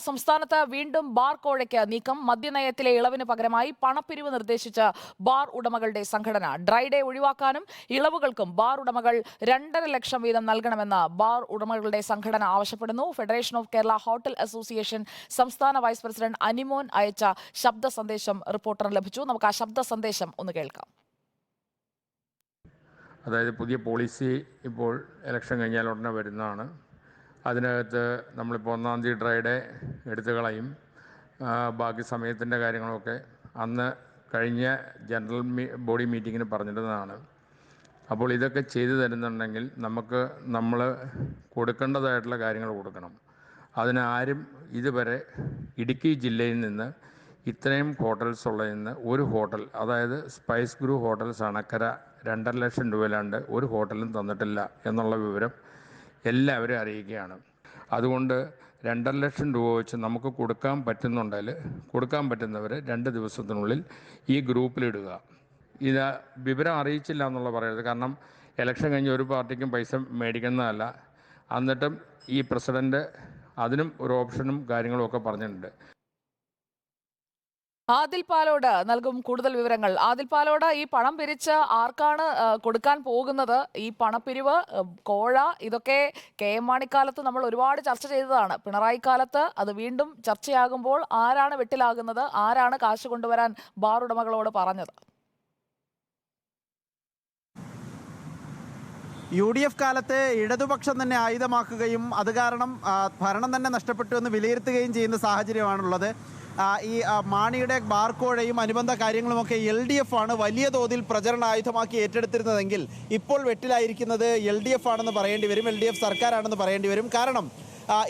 സംസ്ഥാനത്ത് വീണ്ടും ബാർ കോഴയ്ക്ക് നീക്കം. മദ്യനയത്തിലെ ഇളവിന് പകരമായി പണപ്പിരിവ് നിർദ്ദേശിച്ച ബാർ ഉടമകളുടെ സംഘടന. ഡ്രൈ ഡേ ഒഴിവാക്കാനും ഇളവുകൾക്കും ബാർ ഉടമകൾ രണ്ടര ലക്ഷം വീതം നൽകണമെന്ന് ബാർ ഉടമകളുടെ സംഘടന ആവശ്യപ്പെടുന്നു. Federation of Kerala hotel association സംസ്ഥാന വൈസ് പ്രസിഡന്റ് അനിമോൻ അയച്ച ശബ്ദ സന്ദേശം റിപ്പോർട്ടറിന് ലഭിച്ചു. നമുക്ക് ആ ശബ്ദ സന്ദേശം ഒന്ന് കേൾക്കാം. അതായത് പുതിയ പോളിസി ഇപ്പോൾ ഇലക്ഷൻ കഴിഞ്ഞാൽ ഉടനെ വരുന്നതാണ്. അതിനകത്ത് നമ്മളിപ്പോൾ ഒന്നാം തീയതി ഡ്രൈഡേ എടുത്തു കളയും. ബാക്കി സമയത്തിന്റെ കാര്യങ്ങളൊക്കെ അന്ന് കഴിഞ്ഞ ജനറൽ മീ ബോഡി മീറ്റിങ്ങിന് പറഞ്ഞിരുന്നതാണ്. അപ്പോൾ ഇതൊക്കെ ചെയ്തു തരുന്നുണ്ടെങ്കിൽ നമുക്ക് നമ്മൾ കൊടുക്കേണ്ടതായിട്ടുള്ള കാര്യങ്ങൾ കൊടുക്കണം. അതിനാരും ഇതുവരെ ഇടുക്കി ജില്ലയിൽ നിന്ന് ഇത്രയും ഹോട്ടൽസ് ഉള്ളതിൽ ഒരു ഹോട്ടൽ അതായത് സ്പൈസ് ഗ്രൂ ഹോട്ടൽസ് അണക്കര രണ്ടര ലക്ഷം രൂപയിലാണ്ട് ഒരു ഹോട്ടലും തന്നിട്ടില്ല എന്നുള്ള വിവരം എല്ലാവരും അറിയുകയാണ് അതുകൊണ്ട് രണ്ടര ലക്ഷം രൂപ വെച്ച് നമുക്ക് കൊടുക്കാൻ പറ്റുന്നുണ്ടെങ്കിൽ കൊടുക്കാൻ പറ്റുന്നവർ രണ്ട് ദിവസത്തിനുള്ളിൽ ഈ ഗ്രൂപ്പിലിടുക ഇത് വിവരം അറിയിച്ചില്ല എന്നുള്ള പറയരുത്. കാരണം ഇലക്ഷൻ കഴിഞ്ഞ് ഒരു പാർട്ടിക്കും പൈസ മേടിക്കുന്നതല്ല. എന്നിട്ടും ഈ പ്രസിഡന്റ് അതിനും ഒരു ഓപ്ഷനും കാര്യങ്ങളും ഒക്കെ പറഞ്ഞിട്ടുണ്ട്. ആദിൽ പാലോട് നൽകും കൂടുതൽ വിവരങ്ങൾ. ആദിൽ പാലോട് ഈ പണം പിരിച്ച് ആർക്കാണ് കൊടുക്കാൻ പോകുന്നത്? ഈ പണപ്പിരിവ് കോഴ ഇതൊക്കെ കെ എം മാണിക്കാലത്ത് നമ്മൾ ഒരുപാട് ചർച്ച ചെയ്തതാണ്. പിണറായി കാലത്ത് അത് വീണ്ടും ചർച്ചയാകുമ്പോൾ ആരാണ് വെട്ടിലാകുന്നത്? ആരാണ് കാശ് കൊണ്ടുവരാൻ ബാർ ഉടമകളോട് പറഞ്ഞത്? യു ഡി എഫ് കാലത്തെ ഇടതുപക്ഷം തന്നെ ആയുധമാക്കുകയും അത് കാരണം ഭരണം തന്നെ നഷ്ടപ്പെട്ടു എന്ന് വിലയിരുത്തുകയും ചെയ്യുന്ന സാഹചര്യമാണുള്ളത്. ഈ മാണിയുടെ ബാർക്കോഴയും അനുബന്ധ കാര്യങ്ങളുമൊക്കെ എൽ ഡി എഫ് ആണ് വലിയ തോതിൽ പ്രചരണ ആയുധമാക്കി ഏറ്റെടുത്തിരുന്നതെങ്കിൽ ഇപ്പോൾ വെട്ടിലായിരിക്കുന്നത് എൽ ഡി എഫ് ആണെന്ന് പറയേണ്ടി വരും എൽ ഡി എഫ് സർക്കാരാണെന്ന് പറയേണ്ടി വരും. കാരണം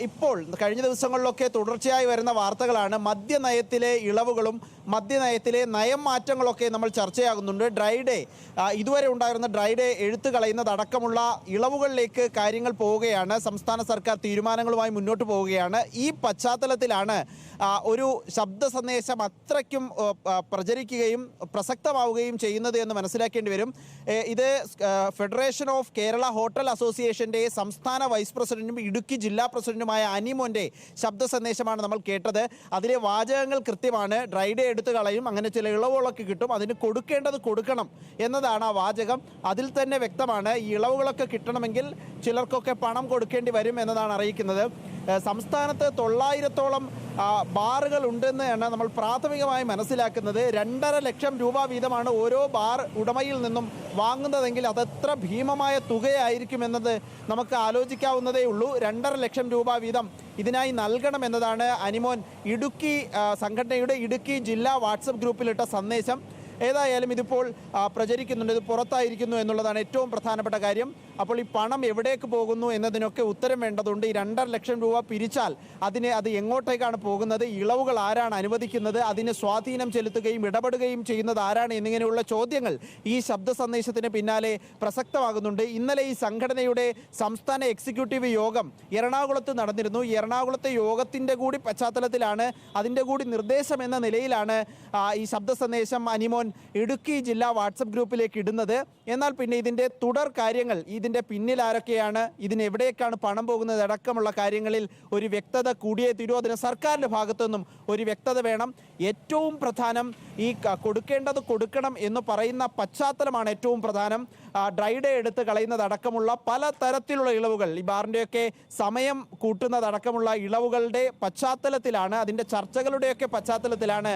ഇപ്പോൾ കഴിഞ്ഞ ദിവസങ്ങളിലൊക്കെ തുടർച്ചയായി വരുന്ന വാർത്തകളാണ്. മദ്യനയത്തിലെ ഇളവുകളും മദ്യനയത്തിലെ നയം മാറ്റങ്ങളൊക്കെ നമ്മൾ ചർച്ചയാകുന്നുണ്ട്. ഡ്രൈ ഡേ ഇതുവരെ ഉണ്ടായിരുന്ന ഡ്രൈ ഡേ എഴുത്തു കളയുന്നതടക്കമുള്ള ഇളവുകളിലേക്ക് കാര്യങ്ങൾ പോവുകയാണ്. സംസ്ഥാന സർക്കാർ തീരുമാനങ്ങളുമായി മുന്നോട്ട് പോവുകയാണ്. ഈ പശ്ചാത്തലത്തിലാണ് ഒരു ശബ്ദ സന്ദേശം അത്രയ്ക്കും പ്രചരിക്കുകയും പ്രസക്തമാവുകയും ചെയ്യുന്നത് എന്ന് മനസ്സിലാക്കേണ്ടി വരും. ഇത് ഫെഡറേഷൻ ഓഫ് കേരള ഹോട്ടൽ അസോസിയേഷന്റെ സംസ്ഥാന വൈസ് പ്രസിഡന്റും ഇടുക്കി ജില്ലാ പ്രസിഡന്റുമായ അനിമോന്റെ ശബ്ദ സന്ദേശമാണ് നമ്മൾ കേട്ടത്. അതിലെ വാചകങ്ങൾ കൃത്യമാണ്. ഡ്രൈഡേ എടുത്തു കളയും. അങ്ങനെ ചില ഇളവുകളൊക്കെ കിട്ടും. അതിന് കൊടുക്കേണ്ടത് കൊടുക്കണം എന്നതാണ് ആ വാചകം. അതിൽ തന്നെ വ്യക്തമാണ് ഈ ഇളവുകളൊക്കെ കിട്ടണമെങ്കിൽ ചിലർക്കൊക്കെ പണം കൊടുക്കേണ്ടി വരും എന്നതാണ് അറിയിക്കുന്നത്. സംസ്ഥാനത്ത് തൊള്ളായിരത്തോളം ബാറുകൾ ഉണ്ടെന്നാണ് നമ്മൾ പ്രാഥമികമായി മനസ്സിലാക്കുന്നത്. രണ്ടര ലക്ഷം രൂപ വീതമാണ് ഓരോ ബാർ ഉടമയിൽ നിന്നും വാങ്ങുന്നതെങ്കിൽ അതെത്ര ഭീമമായ തുകയായിരിക്കുമെന്നത് നമുക്ക് ആലോചിക്കാവുന്നതേ ഉള്ളൂ. രണ്ടര ലക്ഷം രൂപ വീതം ഇതിനായി നൽകണം എന്നതാണ് അനിമോൻ ഇടുക്കി സംഘടനയുടെ ഇടുക്കി ജില്ലാ വാട്സപ്പ് ഗ്രൂപ്പിലിട്ട സന്ദേശം. ഏതായാലും ഇതിപ്പോൾ പ്രചരിക്കുന്നുണ്ട് ഇത് പുറത്തായിരിക്കുന്നു എന്നുള്ളതാണ് ഏറ്റവും പ്രധാനപ്പെട്ട കാര്യം. അപ്പോൾ ഈ പണം എവിടേക്ക് പോകുന്നു എന്നതിനൊക്കെ ഉത്തരം വേണ്ടതുണ്ട്. ഈ രണ്ടര ലക്ഷം രൂപ പിരിച്ചാൽ അതിനെ അത് എങ്ങോട്ടേക്കാണ് പോകുന്നത്? ഇളവുകൾ ആരാണ് അനുവദിക്കുന്നത്? അതിന് സ്വാധീനം ചെലുത്തുകയും ഇടപെടുകയും ചെയ്യുന്നത് ആരാണ് എന്നിങ്ങനെയുള്ള ചോദ്യങ്ങൾ ഈ ശബ്ദ സന്ദേശത്തിന് പിന്നാലെ പ്രസക്തമാകുന്നുണ്ട്. ഇന്നലെ ഈ സംഘടനയുടെ സംസ്ഥാന എക്സിക്യൂട്ടീവ് യോഗം എറണാകുളത്ത് നടന്നിരുന്നു. എറണാകുളത്തെ യോഗത്തിന്റെ കൂടി പശ്ചാത്തലത്തിലാണ് അതിന്റെ കൂടി നിർദ്ദേശം എന്ന നിലയിലാണ് ഈ ശബ്ദ സന്ദേശം അനിമോൻ ഇടുക്കി ജില്ലാ വാട്സപ്പ് ഗ്രൂപ്പിലേക്ക് ഇടുന്നത്. എന്നാൽ പിന്നെ ഇതിന്റെ തുടർ കാര്യങ്ങൾ ഇതിന്റെ പിന്നിൽ ആരൊക്കെയാണ് ഇതിനെവിടേക്കാണ് പണം പോകുന്നത് അടക്കമുള്ള കാര്യങ്ങളിൽ ഒരു വ്യക്തത കൂടിയേ തീരൂ. അതിന് സർക്കാരിന്റെ ഭാഗത്തുനിന്നും ഒരു വ്യക്തത വേണം. ഏറ്റവും പ്രധാനം ഈ കൊടുക്കേണ്ടത് കൊടുക്കണം എന്ന് പറയുന്ന പശ്ചാത്തലമാണ് ഏറ്റവും പ്രധാനം. ഡ്രൈഡേ എടുത്ത് കളയുന്നതടക്കമുള്ള പല തരത്തിലുള്ള ഇളവുകൾ. ഈ ബാറിന്റെയൊക്കെ സമയം കൂട്ടുന്നതടക്കമുള്ള ഇളവുകളുടെ പശ്ചാത്തലത്തിലാണ് അതിന്റെ ചർച്ചകളുടെയൊക്കെ പശ്ചാത്തലത്തിലാണ്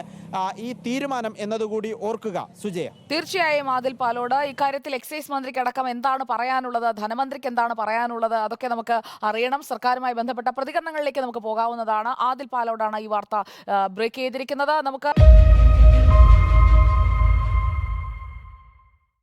ഈ തീരുമാനം എന്നതുകൂടി ഓർക്കുക സുജയ. തീർച്ചയായും ആദിൽ പാലോട് ഇക്കാര്യത്തിൽ എക്സൈസ് മന്ത്രിക്ക് അടക്കം എന്താണ് പറയാനുള്ളത് ധനമന്ത്രിക്ക് എന്താണ് പറയാനുള്ളത് അതൊക്കെ നമുക്ക് അറിയണം. സർക്കാരുമായി ബന്ധപ്പെട്ട പ്രതികരണങ്ങളിലേക്ക് നമുക്ക് പോകാവുന്നതാണ്. ആദിൽ പാലോടാണ് ഈ വാർത്ത ബ്രേക്ക് ചെയ്തിരിക്കുന്നത്. നമുക്ക്